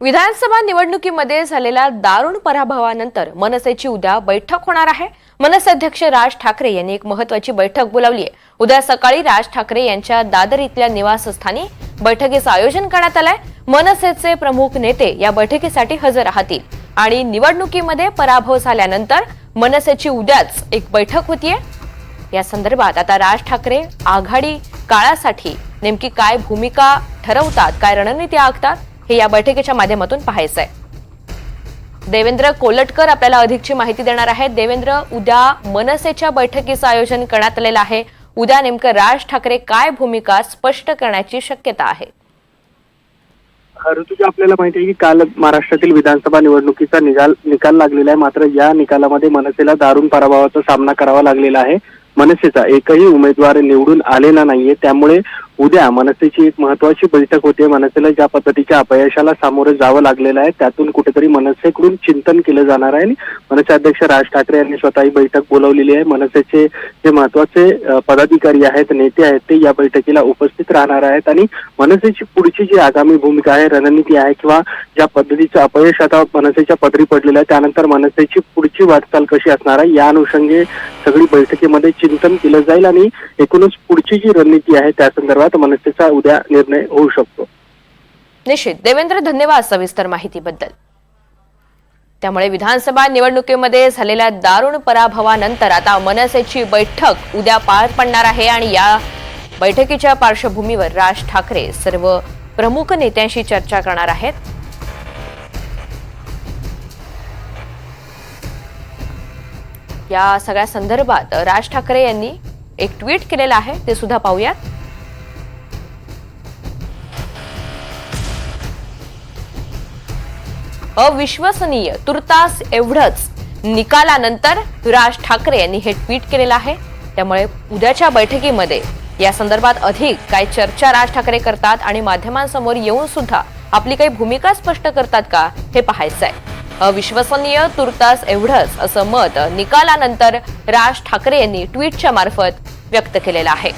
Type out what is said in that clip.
विधानसभा निवडणुकीमध्ये झालेल्या दारुण पराभवानंतर मनसेची उद्या बैठक होणार आहे. मनसे अध्यक्ष राज ठाकरे यांनी एक महत्वाची बैठक बोलावली आहे. उद्या सकाळी राज ठाकरे यांच्या दादर इथल्या निवासस्थानी बैठकीचं आयोजन करण्यात आलंय. मनसेचे प्रमुख नेते या बैठकीसाठी हजर राहतील. आणि निवडणुकीमध्ये पराभव झाल्यानंतर मनसेची उद्याच एक बैठक होतीये. या संदर्भात आता राज ठाकरे आघाडी काळासाठी नेमकी काय भूमिका ठरवतात काय रणनीती आखतात हे या बैठकीच्या माध्यमातून पाहायचं आहे देवेंद्र कोलटकर आपल्याला अधिकची माहिती देणार आहेत. देवेंद्र उद्या मनसेच्या बैठकीचं आयोजन करण्यात आलेलं आहे. उद्या नेमकं राज ठाकरे काय भूमिका स्पष्ट करण्याची शक्यता आहे? ऋतुजा आपल्याला माहिती आहे की काल महाराष्ट्रातील विधानसभा निवडणुकीचा निकाल निकाल लागलेला आहे. मात्र या निकालामध्ये मनसेला दारुण पराभवाचा सामना करावा लागलेला आहे. मनसेचा एकही उमेदवार निवडून आलेला नाहीये. त्यामुळे उद्या मनसेची एक महत्वाची बैठक होते. मनसेला ज्या पद्धतीच्या अपयशाला सामोरं जावं लागलेलं आहे त्यातून कुठेतरी मनसेकडून चिंतन केलं जाणार आहे. आणि मनसे अध्यक्ष राज ठाकरे यांनी स्वतः ही बैठक बोलावलेली आहे. मनसेचे जे महत्त्वाचे पदाधिकारी आहेत नेते आहेत ते या बैठकीला उपस्थित राहणार आहेत. आणि मनसेची पुढची जी आगामी भूमिका आहे रणनीती आहे किंवा ज्या पद्धतीचं अपयश आता मनसेच्या पदरी पडलेलं आहे त्यानंतर मनसेची पुढची वाटचाल कशी असणार आहे या अनुषंगे सगळी बैठकीमध्ये चिंतन केलं जाईल. आणि एकूणच पुढची जी रणनीती आहे त्या संदर्भात मनसेचा उद्या निर्णय होऊ शकतो. निश्चित. देवेंद्र धन्यवाद सविस्तर माहितीबद्दल. त्यामुळे विधानसभा निवडणुकीमध्ये झालेल्या दारुण पराभवानंतर आता मनसेची बैठक उद्या पार पडणार आहे आणि या बैठकीच्या पार्श्वभूमीवर राज ठाकरे सर्व प्रमुख नेत्यांशी चर्चा करणार आहेत. या सगळ्या संदर्भात राज ठाकरे यांनी एक ट्विट केलेलं आहे ते सुद्धा पाहूयात. अविश्वसनीय तुर्तास एवढंच. निकालानंतर राज ठाकरे यांनी हे ट्विट केलेलं आहे. त्यामुळे उद्याच्या बैठकीमध्ये या संदर्भात अधिक काय चर्चा राज ठाकरे करतात आणि माध्यमांसमोर येऊन सुद्धा आपली काही भूमिका स्पष्ट करतात का हे पाहायचं आहे अविश्वसनीय तुर्तास एवढंच असं मत निकालानंतर राज ठाकरे यांनी ट्विटच्या मार्फत व्यक्त केलेलं आहे.